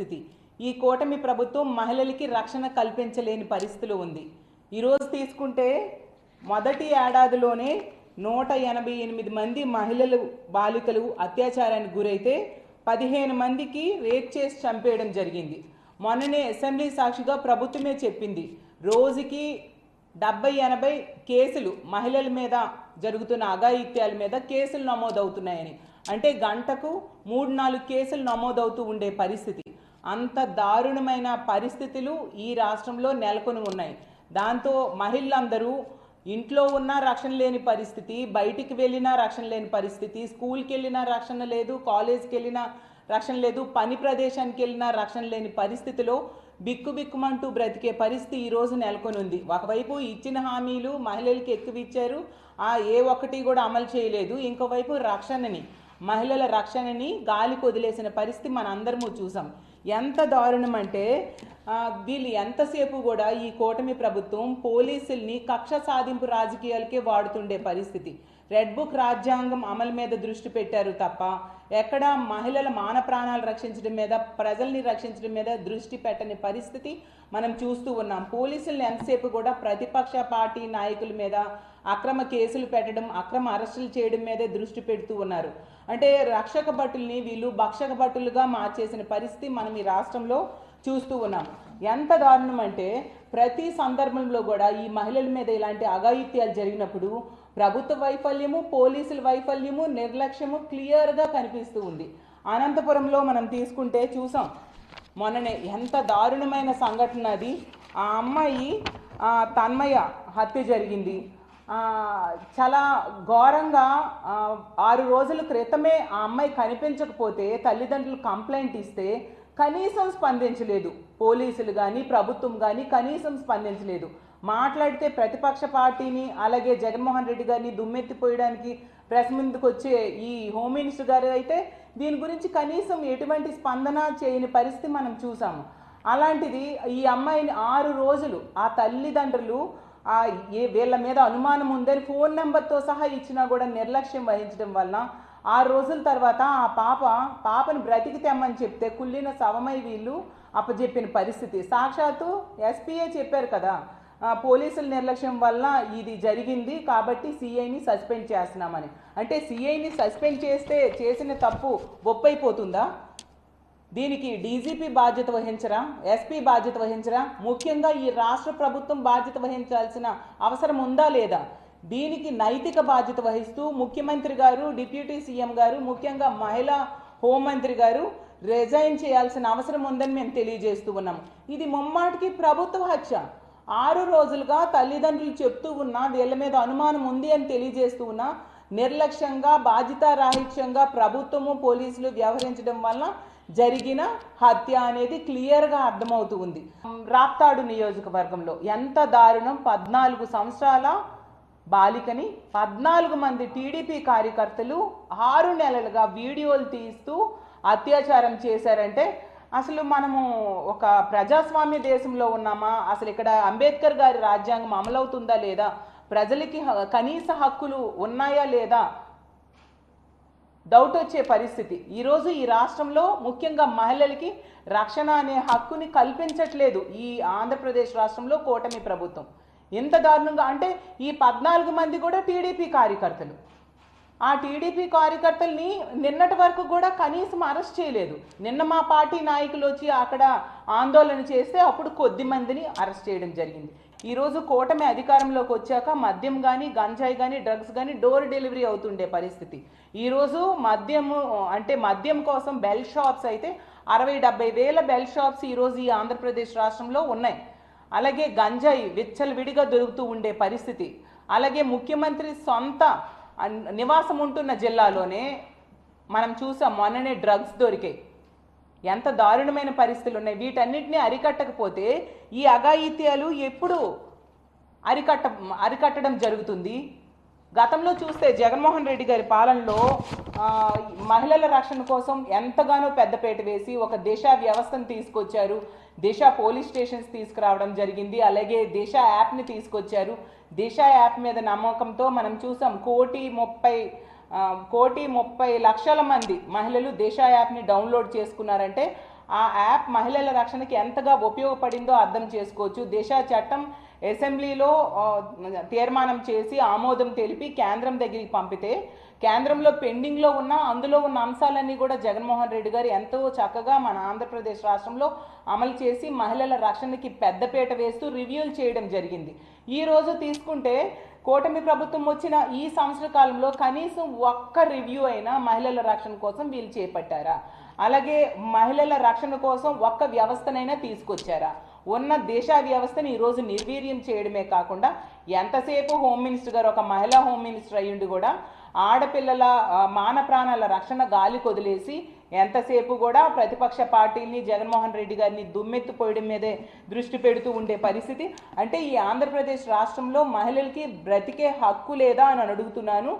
పరిస్థితి. ఈ కూటమి ప్రభుత్వం మహిళలకి రక్షణ కల్పించలేని పరిస్థితిలో ఉంది. ఈరోజు తీసుకుంటే మొదటి ఏడాదిలోనే నూట ఎనభై ఎనిమిది మంది మహిళలు బాలికలు అత్యాచారానికి గురైతే పదిహేను మందికి రేప్ చేసి చంపేయడం జరిగింది. మొన్ననే అసెంబ్లీ సాక్షిగా ప్రభుత్వమే చెప్పింది. రోజుకి డెబ్బై ఎనభై కేసులు మహిళల మీద జరుగుతున్న అఘాయిత్యాల మీద కేసులు నమోదవుతున్నాయని. అంటే గంటకు మూడు నాలుగు కేసులు నమోదవుతూ ఉండే పరిస్థితి. అంత దారుణమైన పరిస్థితులు ఈ రాష్ట్రంలో నెలకొని ఉన్నాయి. దాంతో మహిళలందరూ ఇంట్లో ఉన్న రక్షణ లేని పరిస్థితి బయటికి వెళ్ళినా రక్షణ లేని పరిస్థితి స్కూల్కి వెళ్ళినా రక్షణ లేదు కాలేజ్కి వెళ్ళినా రక్షణ లేదు పని ప్రదేశానికి వెళ్ళినా రక్షణ లేని పరిస్థితిలో బిక్కు బిక్కుమంటూ బ్రతికే పరిస్థితి ఈ రోజు నెలకొని ఉంది. ఒకవైపు ఇచ్చిన హామీలు మహిళలకి ఎక్కువ ఇచ్చారు ఆ ఏ ఒక్కటి కూడా అమలు చేయలేదు. ఇంకోవైపు రక్షణని మహిళల రక్షణని గాలికి వదిలేసిన పరిస్థితి మన అందరము చూసాం. ఎంత దారుణం అంటే వీళ్ళు ఎంతసేపు కూడా ఈ కూటమి ప్రభుత్వం పోలీసుల్ని కక్ష సాధింపు రాజకీయాలకే వాడుతుండే పరిస్థితి. రెడ్ బుక్ రాజ్యాంగం అమలు మీద దృష్టి పెట్టారు తప్ప ఎక్కడ మహిళల మాన ప్రాణాలు రక్షించడం మీద ప్రజల్ని రక్షించడం మీద దృష్టి పెట్టని పరిస్థితి మనం చూస్తూ ఉన్నాం. పోలీసులను ఎంతసేపు కూడా ప్రతిపక్ష పార్టీ నాయకుల మీద అక్రమ కేసులు పెట్టడం అక్రమ అరెస్టులు చేయడం మీదే దృష్టి పెడుతూ ఉన్నారు. అంటే రక్షక భటుల్ని వీళ్ళు భక్షక భటులుగా మార్చేసిన పరిస్థితి మనం ఈ రాష్ట్రంలో చూస్తూ ఉన్నాం. ఎంత దారుణం అంటే ప్రతి సందర్భంలో కూడా ఈ మహిళల మీద ఇలాంటి అఘాయిత్యాలు జరిగినప్పుడు ప్రభుత్వ వైఫల్యము పోలీసుల వైఫల్యము నిర్లక్ష్యము క్లియర్గా కనిపిస్తూ ఉంది. అనంతపురంలో మనం తీసుకుంటే చూసాం. మొన్ననే ఎంత దారుణమైన సంఘటన అది. ఆ అమ్మాయి తన్మయ హత్య జరిగింది. చాలా ఘోరంగా ఆరు రోజుల క్రితమే ఆ అమ్మాయి కనిపించకపోతే తల్లిదండ్రులు కంప్లైంట్ ఇస్తే కనీసం స్పందించలేదు. పోలీసులు కానీ ప్రభుత్వం కానీ కనీసం స్పందించలేదు. మాట్లాడితే ప్రతిపక్ష పార్టీని అలాగే జగన్మోహన్ రెడ్డి గారిని దుమ్మెత్తిపోయడానికి ప్రెస్ ముందుకు వచ్చే ఈ హోమ్ మినిస్టర్ గారు అయితే దీని గురించి కనీసం ఎటువంటి స్పందన చేయని పరిస్థితి మనం చూసాము అలాంటిది ఈ అమ్మాయిని ఆరు రోజులు ఆ తల్లిదండ్రులు ఆ ఏ వీళ్ళ మీద అనుమానం ఉందని ఫోన్ నెంబర్తో సహా ఇచ్చినా కూడా నిర్లక్ష్యం వహించడం వలన ఆరు రోజుల తర్వాత ఆ పాప పాపను బ్రతికి తెమ్మని చెప్తే కుళ్ళిన శవమై వీళ్ళు అప్పచెప్పిన పరిస్థితి. సాక్షాత్తు ఎస్పీఏ చెప్పారు కదా పోలీసుల నిర్లక్ష్యం వల్ల ఇది జరిగింది కాబట్టి సిఐని సస్పెండ్ చేస్తున్నామని. అంటే సిఐని సస్పెండ్ చేస్తే చేసిన తప్పు ఒప్పైపోతుందా దీనికి డీజీపీ బాధ్యత వహించరా? ఎస్పీ బాధ్యత వహించరా? ముఖ్యంగా ఈ రాష్ట్ర ప్రభుత్వం బాధ్యత వహించాల్సిన అవసరం ఉందా లేదా? దీనికి నైతిక బాధ్యత వహిస్తూ ముఖ్యమంత్రి గారు డిప్యూటీ సీఎం గారు ముఖ్యంగా మహిళా హోంమంత్రి గారు రిజైన్ చేయాల్సిన అవసరం ఉందని మేము తెలియజేస్తూ ఉన్నాం. ఇది ముమ్మాటికి ప్రభుత్వ హత్య. ఆరు రోజులుగా తల్లిదండ్రులు చెప్తూ ఉన్నా వీళ్ళ మీద అనుమానం ఉంది అని తెలియజేస్తూ ఉన్నా నిర్లక్ష్యంగా బాధ్యతారాహిత్యంగా ప్రభుత్వము పోలీసులు వ్యవహరించడం వల్ల జరిగిన హత్య అనేది క్లియర్గా అర్థమవుతూ ఉంది. రాప్తాడు నియోజకవర్గంలో ఎంత దారుణం పద్నాలుగు సంవత్సరాల బాలికని పద్నాలుగు మంది టీడీపీ కార్యకర్తలు ఆరు నెలలుగా వీడియోలు తీస్తూ అత్యాచారం చేశారంటే అసలు మనము ఒక ప్రజాస్వామ్య దేశంలో ఉన్నామా? అసలు ఇక్కడ అంబేద్కర్ గారి రాజ్యాంగం అమలవుతుందా లేదా? ప్రజలకి కనీస హక్కులు ఉన్నాయా లేదా? డౌట్ వచ్చే పరిస్థితి. ఈరోజు ఈ రాష్ట్రంలో ముఖ్యంగా మహిళలకి రక్షణ అనే హక్కుని కల్పించట్లేదు ఈ ఆంధ్రప్రదేశ్ రాష్ట్రంలో కూటమి ప్రభుత్వం. ఎంత దారుణంగా అంటే ఈ పద్నాలుగు మంది కూడా టీడీపీ కార్యకర్తలు. ఆ టీడీపీ కార్యకర్తల్ని నిన్నటి వరకు కూడా కనీసం అరెస్ట్ చేయలేదు. నిన్న మా పార్టీ నాయకులు వచ్చి అక్కడ ఆందోళన చేస్తే అప్పుడు కొద్ది మందిని అరెస్ట్ చేయడం జరిగింది. ఈరోజు కూటమి అధికారంలోకి వచ్చాక మద్యం కానీ గంజాయి కానీ డ్రగ్స్ కానీ డోర్ డెలివరీ అవుతుండే పరిస్థితి. ఈరోజు మద్యము అంటే మద్యం కోసం బెల్ షాప్స్ అయితే అరవై డెబ్బై వేల బెల్ షాప్స్ ఈరోజు ఈ ఆంధ్రప్రదేశ్ రాష్ట్రంలో ఉన్నాయి. అలాగే గంజాయి విచ్చలవిడిగా దొరుకుతూ ఉండే పరిస్థితి. అలాగే ముఖ్యమంత్రి సొంత నివాసం ఉంటున్న జిల్లాలోనే మనం చూసాం మొన్ననే డ్రగ్స్ దొరికాయి. ఎంత దారుణమైన పరిస్థితులు ఉన్నాయి. వీటన్నిటిని అరికట్టకపోతే ఈ అఘాయిత్యాలు ఎప్పుడు అరికట్ట అరికట్టడం జరుగుతుంది. గతంలో చూస్తే జగన్మోహన్ రెడ్డి గారి పాలనలో మహిళల రక్షణ కోసం ఎంతగానో పెద్దపేట వేసి ఒక దిశ వ్యవస్థను తీసుకొచ్చారు. దిశ పోలీస్ స్టేషన్స్ తీసుకురావడం జరిగింది. అలాగే దిశ యాప్ని తీసుకొచ్చారు. దిశ యాప్ మీద నమ్మకంతో మనం చూసాం కోటి ముప్పై కోటి ముప్పై లక్షల మంది మహిళలు దిశ యాప్ని డౌన్లోడ్ చేసుకున్నారంటే ఆ యాప్ మహిళల రక్షణకి ఎంతగా ఉపయోగపడిందో అర్థం చేసుకోవచ్చు. దిశ చట్టం అసెంబ్లీలో తీర్మానం చేసి ఆమోదం తెలిపి కేంద్రం దగ్గరికి పంపితే కేంద్రంలో పెండింగ్లో ఉన్న అందులో ఉన్న అంశాలన్నీ కూడా జగన్మోహన్ రెడ్డి గారు ఎంతో చక్కగా మన ఆంధ్రప్రదేశ్ రాష్ట్రంలో అమలు చేసి మహిళల రక్షణకి పెద్దపీట వేస్తూ రివ్యూలు చేయడం జరిగింది. ఈ రోజు తీసుకుంటే కూటమి ప్రభుత్వం వచ్చిన ఈ సంవత్సర కాలంలో కనీసం ఒక్క రివ్యూ అయినా మహిళల రక్షణ కోసం వీళ్ళు చేపట్టారా? అలాగే మహిళల రక్షణ కోసం ఒక్క వ్యవస్థనైనా తీసుకొచ్చారా? ఉన్న దేశ వ్యవస్థని ఈరోజు నిర్వీర్యం చేయడమే కాకుండా ఎంతసేపు హోమ్ మినిస్టర్ గారు ఒక మహిళా హోమ్ మినిస్టర్ అయ్యుండి కూడా ఆడపిల్లల మాన ప్రాణాల రక్షణ గాలి కొదిలేసి ఎంతసేపు కూడా ప్రతిపక్ష పార్టీని జగన్మోహన్ రెడ్డి గారిని దుమ్మెత్తిపోయడం మీదే దృష్టి పెడుతూ ఉండే పరిస్థితి. అంటే ఈ ఆంధ్రప్రదేశ్ రాష్ట్రంలో మహిళలకి బ్రతికే హక్కు లేదా అని అడుగుతున్నాను.